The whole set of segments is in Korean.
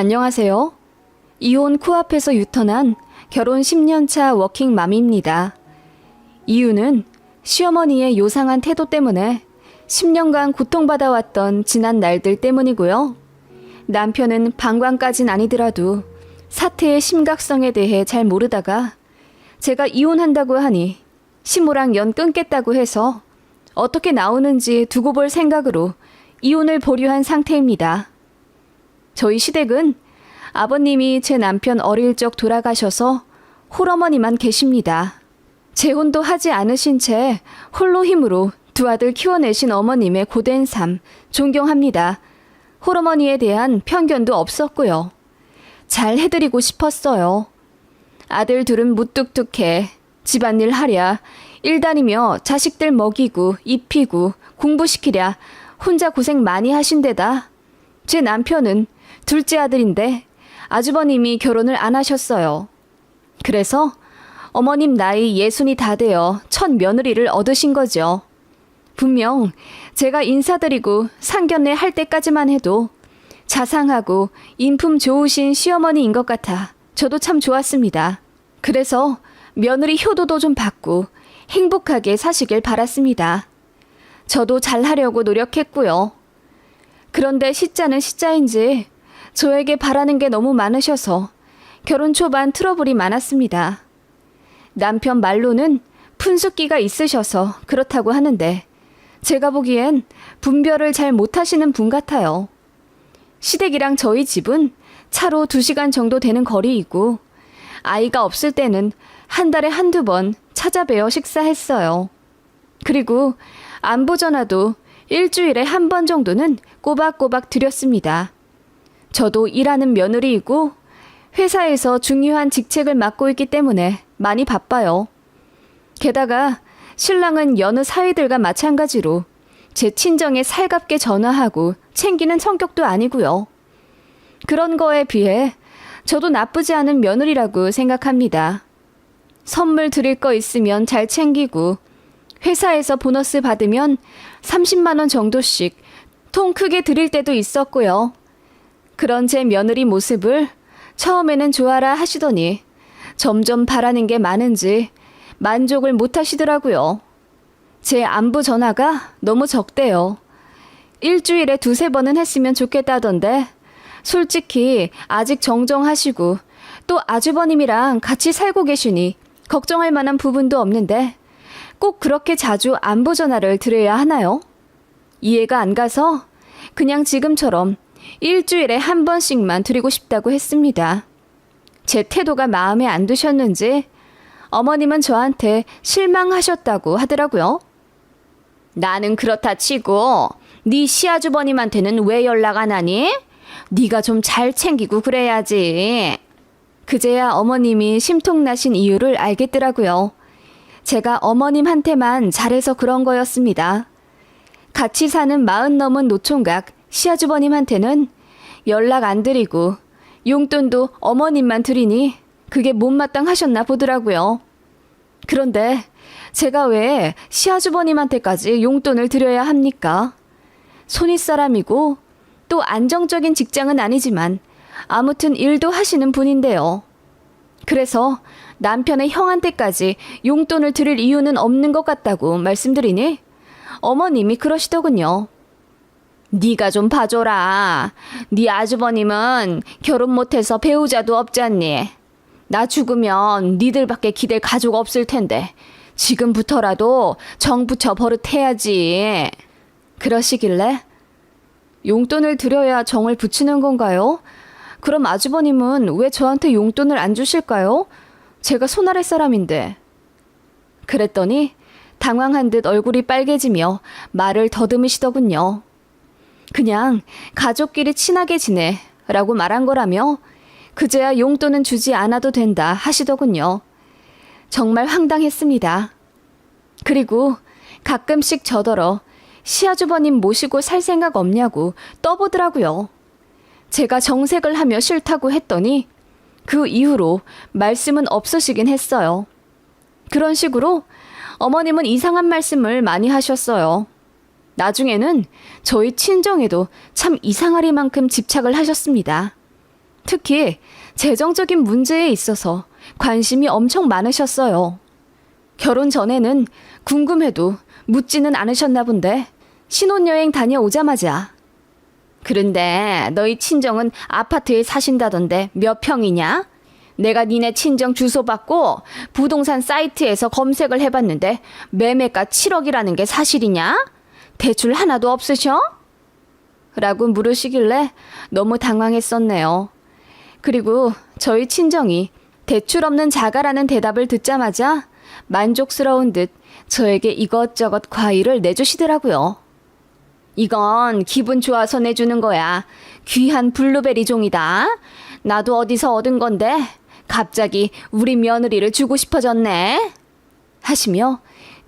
안녕하세요. 이혼 코앞에서 유턴한 결혼 10년차 워킹맘입니다. 이유는 시어머니의 요상한 태도 때문에 10년간 고통받아왔던 지난 날들 때문이고요. 남편은 방광까진 아니더라도 사태의 심각성에 대해 잘 모르다가 제가 이혼한다고 하니 시모랑 연 끊겠다고 해서 어떻게 나오는지 두고 볼 생각으로 이혼을 보류한 상태입니다. 저희 시댁은 아버님이 제 남편 어릴 적 돌아가셔서 홀어머니만 계십니다. 재혼도 하지 않으신 채 홀로 힘으로 두 아들 키워내신 어머님의 고된 삶 존경합니다. 홀어머니에 대한 편견도 없었고요. 잘 해드리고 싶었어요. 아들 둘은 무뚝뚝해 집안일 하랴 일 다니며 자식들 먹이고 입히고 공부시키랴 혼자 고생 많이 하신 데다 제 남편은 둘째 아들인데 아주버님이 결혼을 안 하셨어요. 그래서 어머님 나이 예순이 다 되어 첫 며느리를 얻으신 거죠. 분명 제가 인사드리고 상견례 할 때까지만 해도 자상하고 인품 좋으신 시어머니인 것 같아 저도 참 좋았습니다. 그래서 며느리 효도도 좀 받고 행복하게 사시길 바랐습니다. 저도 잘하려고 노력했고요. 그런데 시자는 시자인지 저에게 바라는 게 너무 많으셔서 결혼 초반 트러블이 많았습니다. 남편 말로는 푼숙기가 있으셔서 그렇다고 하는데 제가 보기엔 분별을 잘 못하시는 분 같아요. 시댁이랑 저희 집은 차로 2시간 정도 되는 거리이고 아이가 없을 때는 한 달에 한두 번 찾아뵈어 식사했어요. 그리고 안부 전화도 일주일에 한 번 정도는 꼬박꼬박 드렸습니다. 저도 일하는 며느리이고 회사에서 중요한 직책을 맡고 있기 때문에 많이 바빠요. 게다가 신랑은 여느 사위들과 마찬가지로 제 친정에 살갑게 전화하고 챙기는 성격도 아니고요. 그런 거에 비해 저도 나쁘지 않은 며느리라고 생각합니다. 선물 드릴 거 있으면 잘 챙기고 회사에서 보너스 받으면 30만 원 정도씩 통 크게 드릴 때도 있었고요. 그런 제 며느리 모습을 처음에는 좋아라 하시더니 점점 바라는 게 많은지 만족을 못 하시더라고요. 제 안부 전화가 너무 적대요. 일주일에 두세 번은 했으면 좋겠다던데 솔직히 아직 정정하시고 또 아주버님이랑 같이 살고 계시니 걱정할 만한 부분도 없는데 꼭 그렇게 자주 안부 전화를 드려야 하나요? 이해가 안 가서 그냥 지금처럼 일주일에 한 번씩만 드리고 싶다고 했습니다. 제 태도가 마음에 안 드셨는지 어머님은 저한테 실망하셨다고 하더라고요. 나는 그렇다 치고 네 시아주버님한테는 왜 연락 안 하니? 네가 좀 잘 챙기고 그래야지. 그제야 어머님이 심통나신 이유를 알겠더라고요. 제가 어머님한테만 잘해서 그런 거였습니다. 같이 사는 마흔 넘은 노총각 시아주버님한테는 연락 안 드리고 용돈도 어머님만 드리니 그게 못마땅하셨나 보더라고요. 그런데 제가 왜 시아주버님한테까지 용돈을 드려야 합니까? 손윗사람이고 또 안정적인 직장은 아니지만 아무튼 일도 하시는 분인데요. 그래서 남편의 형한테까지 용돈을 드릴 이유는 없는 것 같다고 말씀드리니 어머님이 그러시더군요. 네가 좀 봐줘라. 네 아주버님은 결혼 못해서 배우자도 없잖니. 나 죽으면 니들밖에 기댈 가족 없을 텐데 지금부터라도 정 붙여 버릇해야지. 그러시길래 용돈을 드려야 정을 붙이는 건가요? 그럼 아주버님은 왜 저한테 용돈을 안 주실까요? 제가 손아래 사람인데. 그랬더니 당황한 듯 얼굴이 빨개지며 말을 더듬으시더군요. 그냥 가족끼리 친하게 지내 라고 말한 거라며 그제야 용돈은 주지 않아도 된다 하시더군요. 정말 황당했습니다. 그리고 가끔씩 저더러 시아주버님 모시고 살 생각 없냐고 떠보더라고요. 제가 정색을 하며 싫다고 했더니 그 이후로 말씀은 없으시긴 했어요. 그런 식으로 어머님은 이상한 말씀을 많이 하셨어요. 나중에는 저희 친정에도 참 이상하리만큼 집착을 하셨습니다. 특히 재정적인 문제에 있어서 관심이 엄청 많으셨어요. 결혼 전에는 궁금해도 묻지는 않으셨나 본데 신혼여행 다녀오자마자 그런데 너희 친정은 아파트에 사신다던데 몇 평이냐? 내가 니네 친정 주소 받고 부동산 사이트에서 검색을 해봤는데 매매가 7억이라는 게 사실이냐? 대출 하나도 없으셔? 라고 물으시길래 너무 당황했었네요. 그리고 저희 친정이 대출 없는 자가라는 대답을 듣자마자 만족스러운 듯 저에게 이것저것 과일을 내주시더라고요. 이건 기분 좋아서 내주는 거야. 귀한 블루베리 종이다. 나도 어디서 얻은 건데 갑자기 우리 며느리를 주고 싶어졌네. 하시며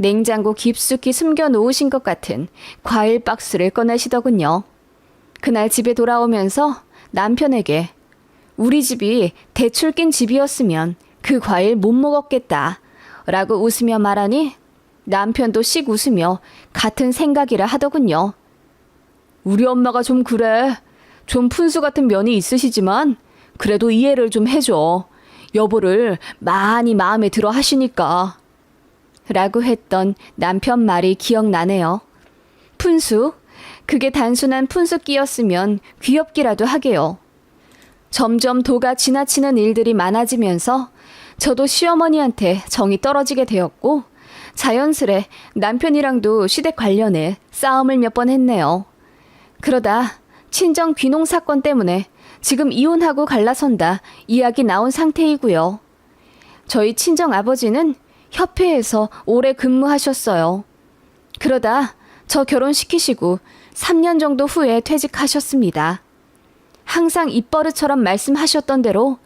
냉장고 깊숙이 숨겨 놓으신 것 같은 과일 박스를 꺼내시더군요. 그날 집에 돌아오면서 남편에게 우리 집이 대출 낀 집이었으면 그 과일 못 먹었겠다. 라고 웃으며 말하니 남편도 씩 웃으며 같은 생각이라 하더군요. 우리 엄마가 좀 그래. 좀 푼수 같은 면이 있으시지만 그래도 이해를 좀 해줘. 여보를 많이 마음에 들어 하시니까. 라고 했던 남편 말이 기억나네요. 푼수? 그게 단순한 푼수끼였으면 귀엽기라도 하게요. 점점 도가 지나치는 일들이 많아지면서 저도 시어머니한테 정이 떨어지게 되었고 자연스레 남편이랑도 시댁 관련해 싸움을 몇 번 했네요. 그러다 친정 귀농 사건 때문에 지금 이혼하고 갈라선다 이야기 나온 상태이고요. 저희 친정 아버지는 협회에서 오래 근무하셨어요. 그러다 저 결혼시키시고 3년 정도 후에 퇴직하셨습니다. 항상 입버릇처럼 말씀하셨던 대로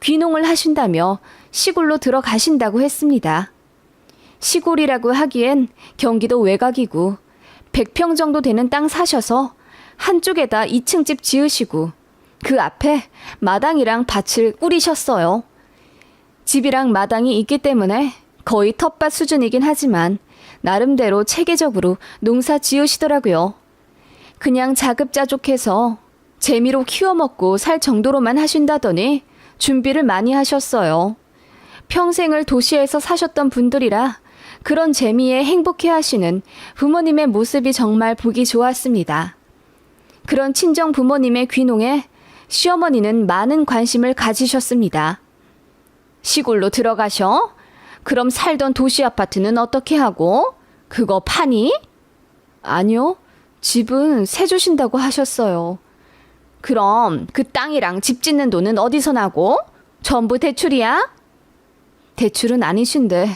귀농을 하신다며 시골로 들어가신다고 했습니다. 시골이라고 하기엔 경기도 외곽이고 100평 정도 되는 땅 사셔서 한쪽에다 2층 집 지으시고 그 앞에 마당이랑 밭을 꾸리셨어요. 집이랑 마당이 있기 때문에 거의 텃밭 수준이긴 하지만 나름대로 체계적으로 농사 지으시더라고요. 그냥 자급자족해서 재미로 키워먹고 살 정도로만 하신다더니 준비를 많이 하셨어요. 평생을 도시에서 사셨던 분들이라 그런 재미에 행복해 하시는 부모님의 모습이 정말 보기 좋았습니다. 그런 친정 부모님의 귀농에 시어머니는 많은 관심을 가지셨습니다. 시골로 들어가셔? 그럼 살던 도시 아파트는 어떻게 하고? 그거 파니? 아니요. 집은 세 주신다고 하셨어요. 그럼 그 땅이랑 집 짓는 돈은 어디서 나고? 전부 대출이야? 대출은 아니신데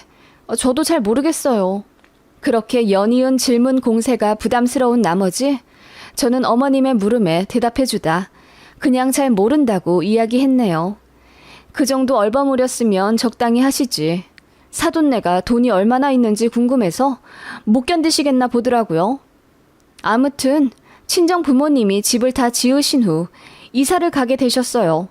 어, 저도 잘 모르겠어요. 그렇게 연이은 질문 공세가 부담스러운 나머지 저는 어머님의 물음에 대답해주다 그냥 잘 모른다고 이야기했네요. 그 정도 얼버무렸으면 적당히 하시지. 사돈네가 돈이 얼마나 있는지 궁금해서 못 견디시겠나 보더라고요. 아무튼 친정 부모님이 집을 다 지으신 후 이사를 가게 되셨어요.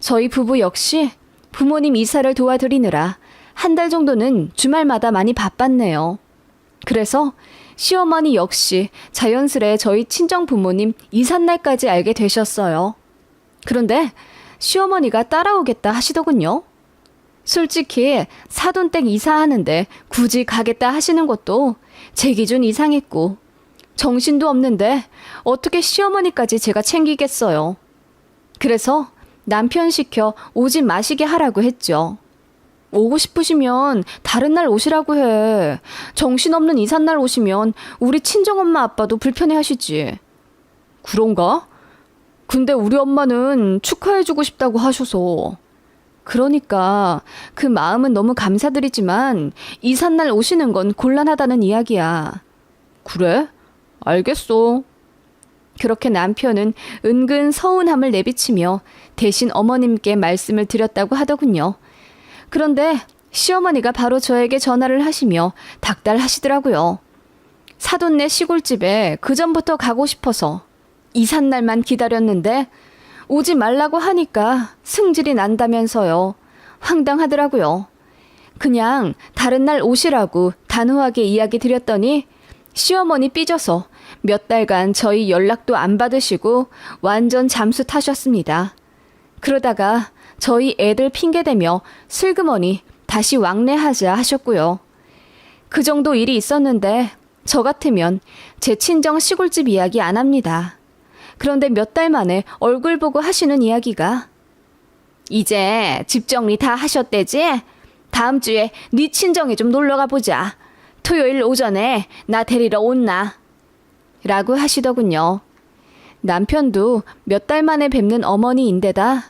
저희 부부 역시 부모님 이사를 도와드리느라 한 달 정도는 주말마다 많이 바빴네요. 그래서 시어머니 역시 자연스레 저희 친정 부모님 이삿날까지 알게 되셨어요. 그런데 시어머니가 따라오겠다 하시더군요. 솔직히 사돈댁 이사하는데 굳이 가겠다 하시는 것도 제 기준 이상했고 정신도 없는데 어떻게 시어머니까지 제가 챙기겠어요. 그래서 남편 시켜 오지 마시게 하라고 했죠. 오고 싶으시면 다른 날 오시라고 해. 정신없는 이삿날 오시면 우리 친정엄마 아빠도 불편해 하시지. 그런가? 근데 우리 엄마는 축하해주고 싶다고 하셔서. 그러니까 그 마음은 너무 감사드리지만 이삿날 오시는 건 곤란하다는 이야기야. 그래? 알겠어. 그렇게 남편은 은근 서운함을 내비치며 대신 어머님께 말씀을 드렸다고 하더군요. 그런데 시어머니가 바로 저에게 전화를 하시며 닥달하시더라고요. 사돈네 시골집에 그전부터 가고 싶어서 이삿날만 기다렸는데 오지 말라고 하니까 승질이 난다면서요. 황당하더라고요. 그냥 다른 날 오시라고 단호하게 이야기 드렸더니 시어머니 삐져서 몇 달간 저희 연락도 안 받으시고 완전 잠수 타셨습니다. 그러다가 저희 애들 핑계대며 슬그머니 다시 왕래하자 하셨고요. 그 정도 일이 있었는데 저 같으면 제 친정 시골집 이야기 안 합니다. 그런데 몇 달 만에 얼굴 보고 하시는 이야기가 이제 집 정리 다 하셨대지? 다음 주에 네 친정에 좀 놀러 가보자. 토요일 오전에 나 데리러 온나. 라고 하시더군요. 남편도 몇 달 만에 뵙는 어머니인데다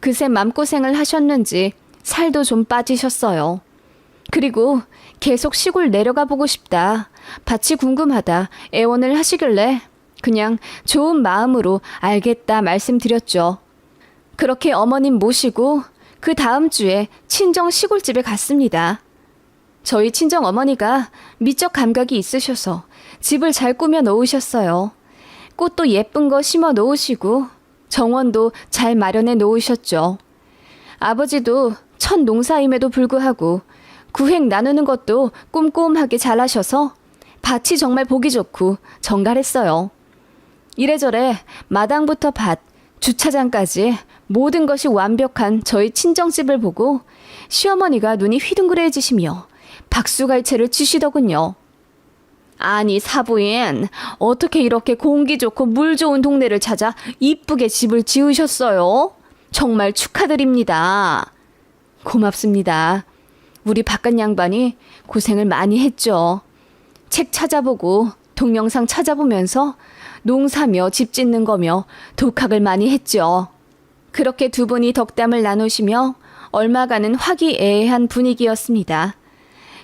그새 맘고생을 하셨는지 살도 좀 빠지셨어요. 그리고 계속 시골 내려가 보고 싶다. 밭이 궁금하다. 애원을 하시길래 그냥 좋은 마음으로 알겠다 말씀드렸죠. 그렇게 어머님 모시고 그 다음 주에 친정 시골집에 갔습니다. 저희 친정 어머니가 미적 감각이 있으셔서 집을 잘 꾸며 놓으셨어요. 꽃도 예쁜 거 심어 놓으시고 정원도 잘 마련해 놓으셨죠. 아버지도 첫 농사임에도 불구하고 구획 나누는 것도 꼼꼼하게 잘하셔서 밭이 정말 보기 좋고 정갈했어요. 이래저래 마당부터 밭, 주차장까지 모든 것이 완벽한 저희 친정집을 보고 시어머니가 눈이 휘둥그레지시며 박수갈채를 치시더군요. 아니 사부인 어떻게 이렇게 공기 좋고 물 좋은 동네를 찾아 이쁘게 집을 지으셨어요? 정말 축하드립니다. 고맙습니다. 우리 바깥 양반이 고생을 많이 했죠. 책 찾아보고 동영상 찾아보면서 농사며 집 짓는 거며 독학을 많이 했죠. 그렇게 두 분이 덕담을 나누시며 얼마가는 화기애애한 분위기였습니다.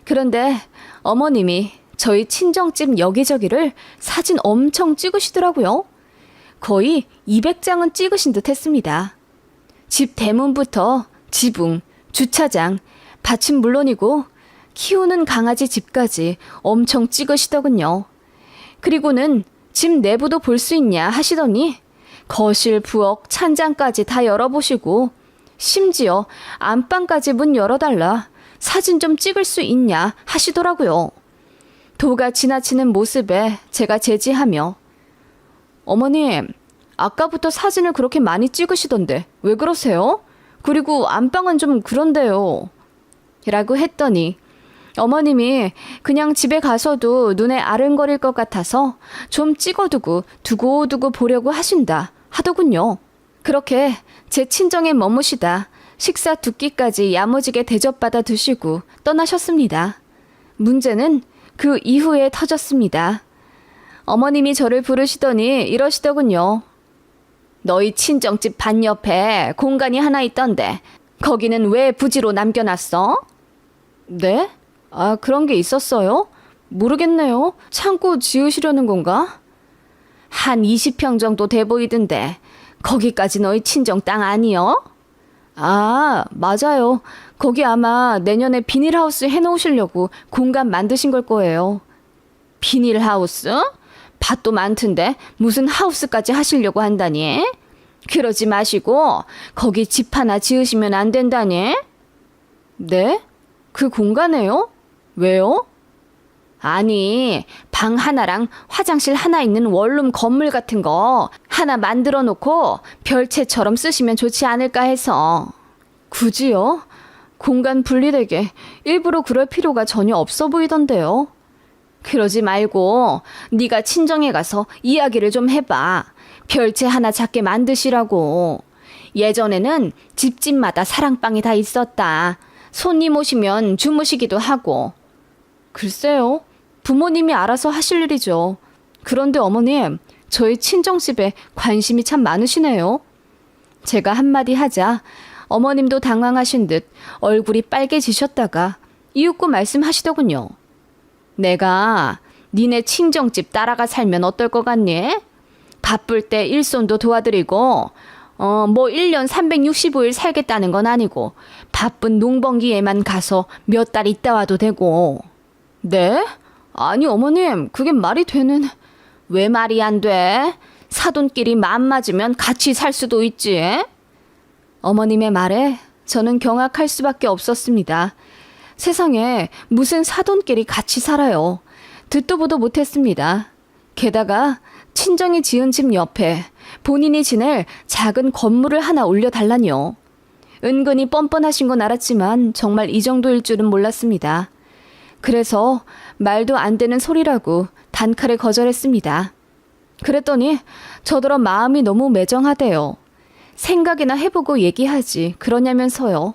그런데 어머님이 저희 친정집 여기저기를 사진 엄청 찍으시더라고요. 거의 200장은 찍으신 듯 했습니다. 집 대문부터 지붕, 주차장, 밭은 물론이고 키우는 강아지 집까지 엄청 찍으시더군요. 그리고는 집 내부도 볼 수 있냐 하시더니 거실, 부엌, 찬장까지 다 열어보시고 심지어 안방까지 문 열어달라 사진 좀 찍을 수 있냐 하시더라고요. 도가 지나치는 모습에 제가 제지하며 어머님, 아까부터 사진을 그렇게 많이 찍으시던데 왜 그러세요? 그리고 안방은 좀 그런데요. 라고 했더니 어머님이 그냥 집에 가서도 눈에 아른거릴 것 같아서 좀 찍어두고 두고두고 보려고 하신다 하더군요. 그렇게 제 친정에 머무시다 식사 두 끼까지 야무지게 대접받아 드시고 떠나셨습니다. 문제는 그 이후에 터졌습니다. 어머님이 저를 부르시더니 이러시더군요. 너희 친정집 반 옆에 공간이 하나 있던데 거기는 왜 부지로 남겨놨어? 네? 아 그런 게 있었어요? 모르겠네요. 창고 지으시려는 건가? 한 20평 정도 돼 보이던데 거기까지 너희 친정 땅 아니여? 아 맞아요. 거기 아마 내년에 비닐하우스 해놓으시려고 공간 만드신 걸 거예요. 비닐하우스? 밭도 많던데 무슨 하우스까지 하시려고 한다니? 그러지 마시고 거기 집 하나 지으시면 안 된다니? 네? 그 공간에요? 왜요? 아니, 방 하나랑 화장실 하나 있는 원룸 건물 같은 거 하나 만들어 놓고 별채처럼 쓰시면 좋지 않을까 해서. 굳이요? 공간 분리되게 일부러 그럴 필요가 전혀 없어 보이던데요. 그러지 말고 네가 친정에 가서 이야기를 좀 해봐. 별채 하나 작게 만드시라고. 예전에는 집집마다 사랑방이 다 있었다. 손님 오시면 주무시기도 하고. 글쎄요. 부모님이 알아서 하실 일이죠. 그런데 어머님, 저희 친정집에 관심이 참 많으시네요. 제가 한마디 하자 어머님도 당황하신 듯 얼굴이 빨개지셨다가 이윽고 말씀하시더군요. 내가 니네 친정집 따라가 살면 어떨 것 같니? 바쁠 때 일손도 도와드리고, 어, 뭐 1년 365일 살겠다는 건 아니고, 바쁜 농번기에만 가서 몇 달 있다 와도 되고. 네? 아니, 어머님, 그게 말이 되는. 왜 말이 안 돼? 사돈끼리 맘 맞으면 같이 살 수도 있지. 어머님의 말에 저는 경악할 수밖에 없었습니다. 세상에 무슨 사돈끼리 같이 살아요. 듣도 보도 못했습니다. 게다가 친정이 지은 집 옆에 본인이 지낼 작은 건물을 하나 올려달라니요. 은근히 뻔뻔하신 건 알았지만 정말 이 정도일 줄은 몰랐습니다. 그래서 말도 안 되는 소리라고 단칼에 거절했습니다. 그랬더니 저더러 마음이 너무 매정하대요. 생각이나 해보고 얘기하지. 그러냐면서요.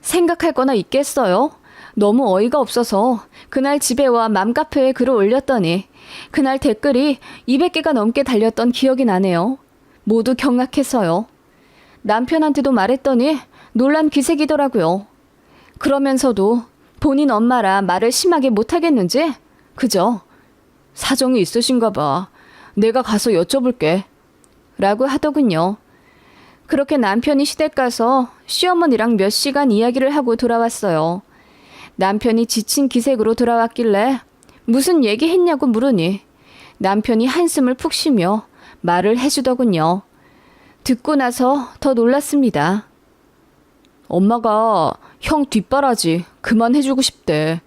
생각할 거나 있겠어요? 너무 어이가 없어서 그날 집에 와 맘카페에 글을 올렸더니 그날 댓글이 200개가 넘게 달렸던 기억이 나네요. 모두 경악해서요. 남편한테도 말했더니 놀란 기색이더라고요. 그러면서도 본인 엄마라 말을 심하게 못하겠는지? 그죠? 사정이 있으신가 봐. 내가 가서 여쭤볼게. 라고 하더군요. 그렇게 남편이 시댁 가서 시어머니랑 몇 시간 이야기를 하고 돌아왔어요. 남편이 지친 기색으로 돌아왔길래 무슨 얘기 했냐고 물으니 남편이 한숨을 푹 쉬며 말을 해주더군요. 듣고 나서 더 놀랐습니다. 엄마가 형 뒷바라지 그만해주고 싶대.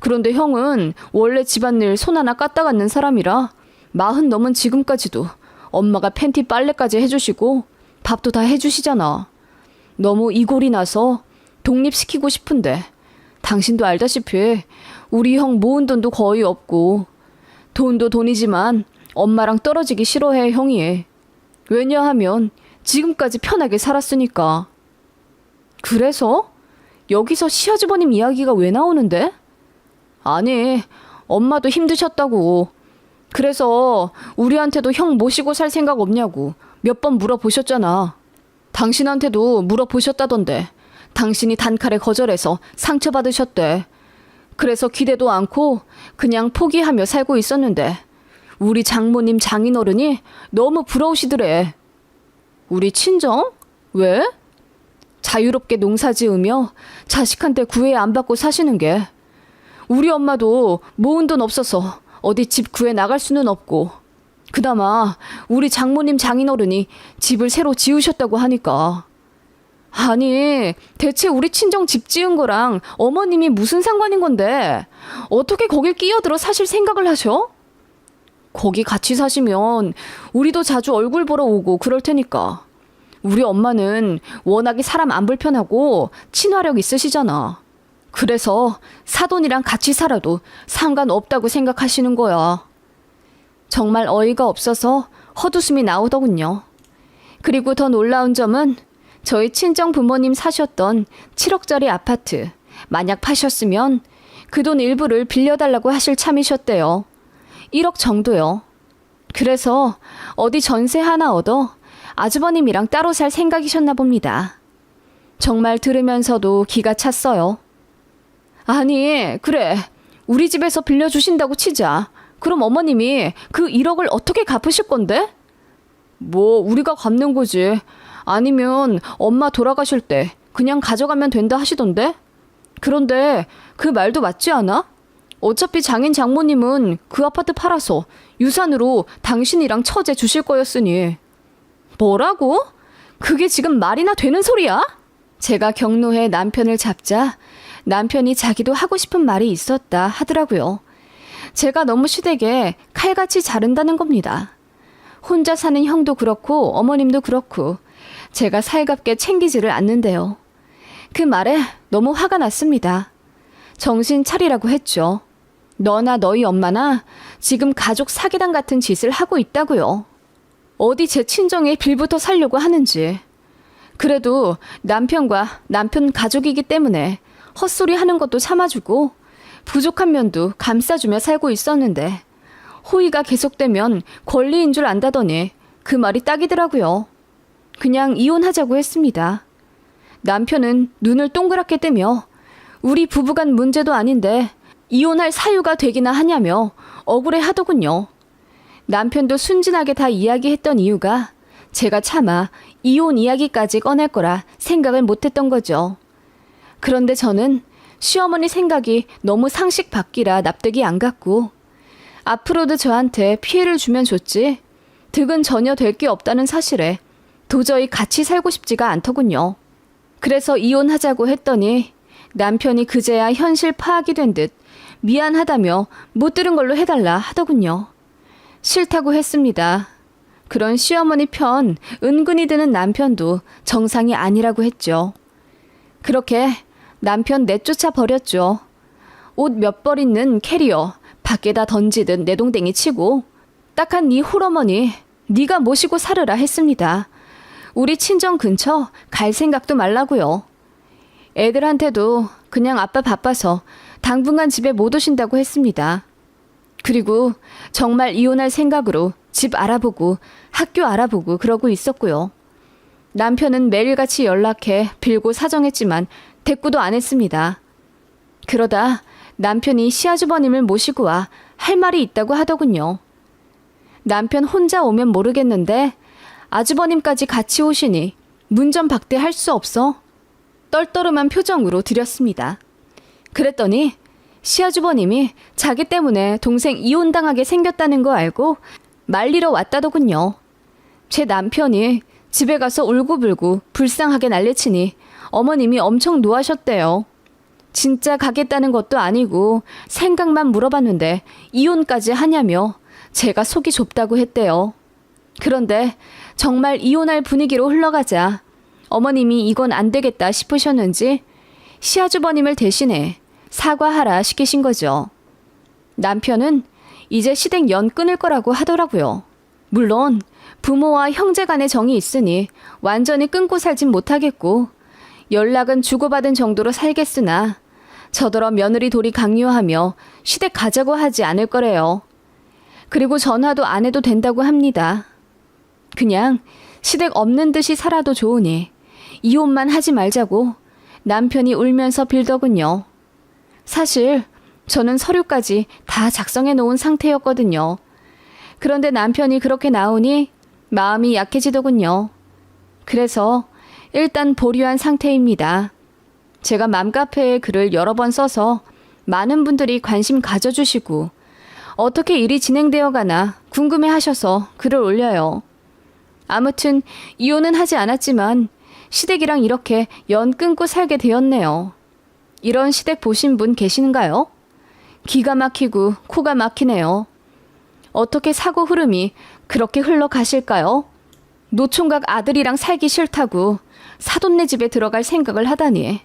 그런데 형은 원래 집안일 손 하나 까딱 않는 사람이라 마흔 넘은 지금까지도 엄마가 팬티 빨래까지 해주시고 밥도 다 해주시잖아. 너무 이골이 나서 독립시키고 싶은데 당신도 알다시피 우리 형 모은 돈도 거의 없고 돈도 돈이지만 엄마랑 떨어지기 싫어해 형이. 왜냐하면 지금까지 편하게 살았으니까. 그래서 여기서 시아주버님 이야기가 왜 나오는데? 아니, 엄마도 힘드셨다고. 그래서 우리한테도 형 모시고 살 생각 없냐고 몇 번 물어보셨잖아. 당신한테도 물어보셨다던데. 당신이 단칼에 거절해서 상처받으셨대. 그래서 기대도 않고 그냥 포기하며 살고 있었는데 우리 장모님 장인어른이 너무 부러우시더래. 우리 친정? 왜? 자유롭게 농사 지으며 자식한테 구애 안 받고 사시는 게 우리 엄마도 모은 돈 없어서 어디 집 구해 나갈 수는 없고 그나마 우리 장모님 장인어른이 집을 새로 지으셨다고 하니까. 아니 대체 우리 친정 집 지은 거랑 어머님이 무슨 상관인 건데? 어떻게 거길 끼어들어 사실 생각을 하셔? 거기 같이 사시면 우리도 자주 얼굴 보러 오고 그럴 테니까 우리 엄마는 워낙에 사람 안 불편하고 친화력 있으시잖아. 그래서 사돈이랑 같이 살아도 상관없다고 생각하시는 거야. 정말 어이가 없어서 헛웃음이 나오더군요. 그리고 더 놀라운 점은 저희 친정 부모님 사셨던 7억짜리 아파트 만약 파셨으면 그 돈 일부를 빌려달라고 하실 참이셨대요. 1억 정도요. 그래서 어디 전세 하나 얻어 아주버님이랑 따로 살 생각이셨나 봅니다. 정말 들으면서도 기가 찼어요. 아니, 그래. 우리 집에서 빌려주신다고 치자. 그럼 어머님이 그 1억을 어떻게 갚으실 건데? 뭐, 우리가 갚는 거지. 아니면 엄마 돌아가실 때 그냥 가져가면 된다 하시던데? 그런데 그 말도 맞지 않아? 어차피 장인 장모님은 그 아파트 팔아서 유산으로 당신이랑 처제 주실 거였으니. 뭐라고? 그게 지금 말이나 되는 소리야? 제가 경로해 남편을 잡자 남편이 자기도 하고 싶은 말이 있었다 하더라고요. 제가 너무 시댁에 칼같이 자른다는 겁니다. 혼자 사는 형도 그렇고 어머님도 그렇고 제가 살갑게 챙기지를 않는데요. 그 말에 너무 화가 났습니다. 정신 차리라고 했죠. 너나 너희 엄마나 지금 가족 사기당 같은 짓을 하고 있다고요. 어디 제 친정에 빌부터 살려고 하는지. 그래도 남편과 남편 가족이기 때문에 헛소리 하는 것도 참아주고 부족한 면도 감싸주며 살고 있었는데 호의가 계속되면 권리인 줄 안다더니 그 말이 딱이더라고요. 그냥 이혼하자고 했습니다. 남편은 눈을 동그랗게 뜨며 우리 부부간 문제도 아닌데 이혼할 사유가 되기나 하냐며 억울해 하더군요. 남편도 순진하게 다 이야기했던 이유가 제가 차마 이혼 이야기까지 꺼낼 거라 생각을 못했던 거죠. 그런데 저는 시어머니 생각이 너무 상식 밖이라 납득이 안 갔고 앞으로도 저한테 피해를 주면 좋지 득은 전혀 될 게 없다는 사실에 도저히 같이 살고 싶지가 않더군요. 그래서 이혼하자고 했더니 남편이 그제야 현실 파악이 된 듯 미안하다며 못 들은 걸로 해달라 하더군요. 싫다고 했습니다. 그런 시어머니 편 은근히 드는 남편도 정상이 아니라고 했죠. 그렇게 남편 내쫓아 버렸죠. 옷 몇 벌 있는 캐리어 밖에다 던지듯 내동댕이 치고 딱한 네 홀어머니 네가 모시고 살으라 했습니다. 우리 친정 근처 갈 생각도 말라고요. 애들한테도 그냥 아빠 바빠서 당분간 집에 못 오신다고 했습니다. 그리고 정말 이혼할 생각으로 집 알아보고 학교 알아보고 그러고 있었고요. 남편은 매일같이 연락해 빌고 사정했지만 대꾸도 안 했습니다. 그러다 남편이 시아주버님을 모시고 와 할 말이 있다고 하더군요. 남편 혼자 오면 모르겠는데 아주버님까지 같이 오시니 문전 박대할 수 없어 떨떠름한 표정으로 드렸습니다. 그랬더니 시아주버님이 자기 때문에 동생 이혼당하게 생겼다는 거 알고 말리러 왔다더군요. 제 남편이 집에 가서 울고불고 불쌍하게 난리치니 어머님이 엄청 노하셨대요. 진짜 가겠다는 것도 아니고 생각만 물어봤는데 이혼까지 하냐며 제가 속이 좁다고 했대요. 그런데 정말 이혼할 분위기로 흘러가자 어머님이 이건 안 되겠다 싶으셨는지 시아주버님을 대신해 사과하라 시키신 거죠. 남편은 이제 시댁 연 끊을 거라고 하더라고요. 물론 부모와 형제 간의 정이 있으니 완전히 끊고 살진 못하겠고 연락은 주고받은 정도로 살겠으나 저더러 며느리 돌이 강요하며 시댁 가자고 하지 않을 거래요. 그리고 전화도 안 해도 된다고 합니다. 그냥 시댁 없는 듯이 살아도 좋으니 이혼만 하지 말자고 남편이 울면서 빌더군요. 사실 저는 서류까지 다 작성해 놓은 상태였거든요. 그런데 남편이 그렇게 나오니 마음이 약해지더군요. 그래서 일단 보류한 상태입니다. 제가 맘카페에 글을 여러 번 써서 많은 분들이 관심 가져주시고 어떻게 일이 진행되어 가나 궁금해 하셔서 글을 올려요. 아무튼 이혼은 하지 않았지만 시댁이랑 이렇게 연 끊고 살게 되었네요. 이런 시댁 보신 분 계시는가요? 기가 막히고 코가 막히네요. 어떻게 사고 흐름이 그렇게 흘러가실까요? 노총각 아들이랑 살기 싫다고 사돈네 집에 들어갈 생각을 하다니.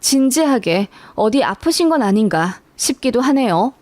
진지하게 어디 아프신 건 아닌가 싶기도 하네요.